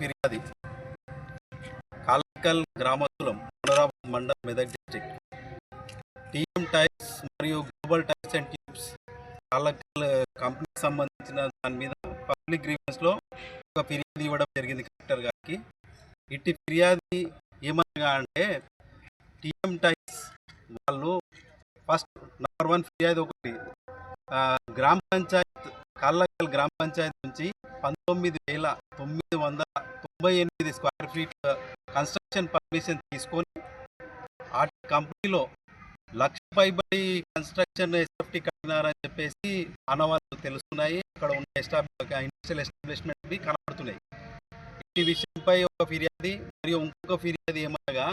ఫిర్యాది Kalakal గ్రామస్తులం Manoharabad mandal Medak district. TM tyres మరియు global tyres and tubes Kalakal కంపెనీకి సంబంధించిన దాని మీద పబ్లిక్ గ్రీవెన్స్లో ఒక ఫిర్యాదు ఇవ్వడం జరిగింది కలెక్టర్ గారికి. ఇట్టి ఫిర్యాదు ఏమనగా అంటే టీఎం టైర్స్ వాళ్ళు ఫస్ట్ నంబర్ వన్ ఫిర్యాదు ఒకటి గ్రామ పంచాయత్ కాళ్ళకల్ గ్రామ పంచాయత్ నుంచి పంతొమ్మిది వేల తొమ్మిది వందల తొంభై ఎనిమిది స్క్వేర్ ఫీట్ కన్స్ట్రక్షన్ పర్మిషన్ తీసుకొని ఆ కంపెనీలో లక్ష పైబడి కన్స్ట్రక్షన్ ఎస్ఎఫ్టీ కట్టినారని చెప్పేసి ఆనవాళ్ళు తెలుస్తున్నాయి. అక్కడ ఉన్న ఎస్టాబ్లి ఇండస్ట్రియల్ ఎస్టాబ్లిష్మెంట్ కనబడుతున్నాయి. ఈ విషయంపై ఒక ఫిర్యాది మరియు ఇంకొక ఫిర్యాది ఏమనగా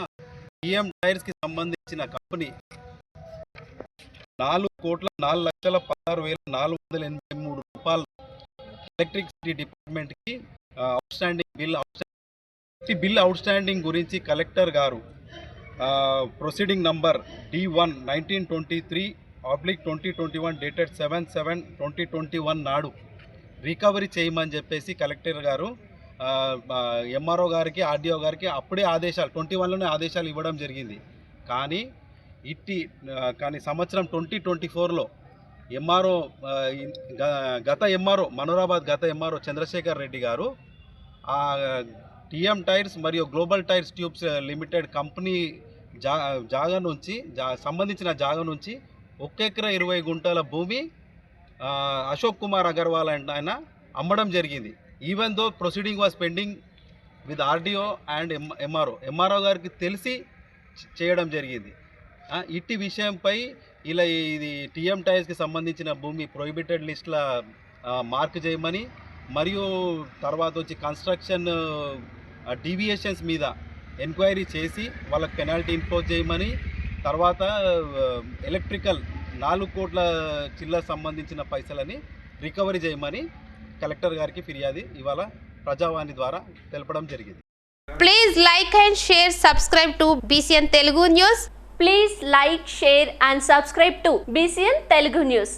పిఎం టైర్స్కి సంబంధించిన కంపెనీ నాలుగు కోట్ల నాలుగు లక్షల పదహారు వేల నాలుగు వందల ఎనభై మూడు రూపాయలు ఎలక్ట్రిసిటీ డిపార్ట్మెంట్కి outstanding bill out bill outstanding గురించి కలెక్టర్ గారు proceeding number D one nineteen twenty three oblique twenty twenty one dated seven seven twenty twenty one నాడు రికవరీ చేయమని చెప్పేసి కలెక్టర్ గారు ఎంఆర్ఓ గారికి ఆర్డీఓ గారికి అప్పుడే ఆదేశాలు ట్వంటీ వన్లోనే ఆదేశాలు ఇవ్వడం జరిగింది. కానీ ఇట్టి కానీ సంవత్సరం ట్వంటీ ట్వంటీ ఫోర్లో ఎంఆర్ఓ గత ఎంఆర్ఓ మనోరాబాద్ గత MRO Chandrasekhar Reddy garu TM tyres మరియు global tyres tubes limited company జా జాగా నుంచి జా సంబంధించిన జాగా నుంచి ఒక ఎకరా ఇరవై గుంటల భూమి అశోక్ కుమార్ అగర్వాల్ అండ్ ఆయన అమ్మడం జరిగింది. Even though proceeding was pending with RDO and M MRO MRO గారికి తెలిసి చేయడం జరిగింది. ఇట్టి విషయంపై ఇలా ఇది టీఎం టైర్స్కి సంబంధించిన భూమి ప్రొహిబిటెడ్ లిస్ట్ల మార్క్ చేయమని మరియు తర్వాత వచ్చి కన్స్ట్రక్షన్ డీవియేషన్స్ మీద ఎంక్వైరీ చేసి వాళ్ళకి పెనాల్టీ ఇంపోజ్ చేయమని తర్వాత ఎలక్ట్రికల్ నాలుగు కోట్ల చిల్లర సంబంధించిన పైసలని రికవరీ చేయమని కలెక్టర్ గారికి ఫిర్యాదు ఇవాళ ప్రజావాణి ద్వారా తెలపడం జరిగింది. Please like and share subscribe to BCN Telugu news please like share and subscribe to BCN Telugu news